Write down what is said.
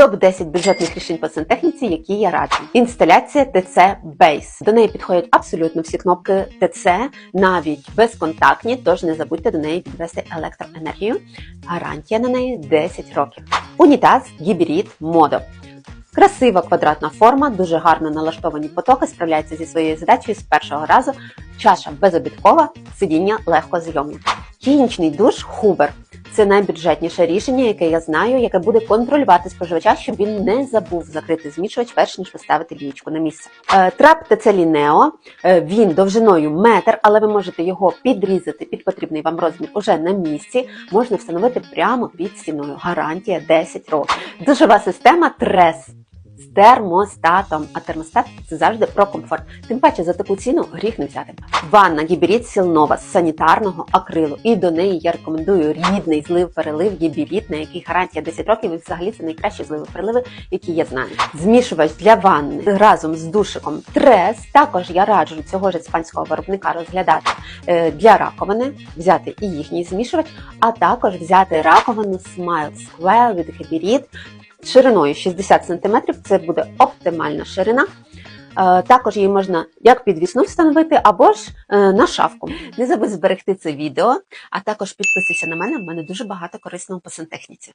Топ-10 бюджетних рішень по сантехніці, які я раджу. Інсталяція ТЦ Base. До неї підходять абсолютно всі кнопки ТЦ, навіть безконтактні, тож не забудьте до неї підвести електроенергію. Гарантія на неї 10 років. Унітаз Гіберіт Модо. Красива квадратна форма, дуже гарно налаштовані потоки, справляються зі своєю задачею з першого разу. Чаша безобідкова, сидіння легко зйомні. Гігієнічний душ Хубер. Це найбюджетніше рішення, яке я знаю, яке буде контролювати споживача, щоб він не забув закрити змішувач, перш ніж поставити лієчку на місце. Е, Трап ТЦ Лінео, е, він довжиною метр, але ви можете його підрізати під потрібний вам розмір уже на місці. Можна встановити прямо під стіною. Гарантія 10 років. Душова система Трес. З термостатом, а термостат це завжди про комфорт. Тим паче за таку ціну гріх не взяти. Ванна Гіберіт Сілнова з санітарного акрилу. І до неї я рекомендую рідний злив-перелив Гіберіт, на який гарантія 10 років. І взагалі це найкращі зливи-переливи, які я знаю. Змішувач для ванни разом з душиком Трес. Також я раджу цього ж іспанського виробника розглядати е, для раковини, взяти і їхній змішувач, а також взяти раковину Smile Square від Гіберіт шириною 60 см. Це буде оптимальна ширина. Е, Також її можна як підвісну встановити, або ж е, на шафку. Не забудь зберегти це відео, а також підписуйся на мене. В мене дуже багато корисного по сантехніці.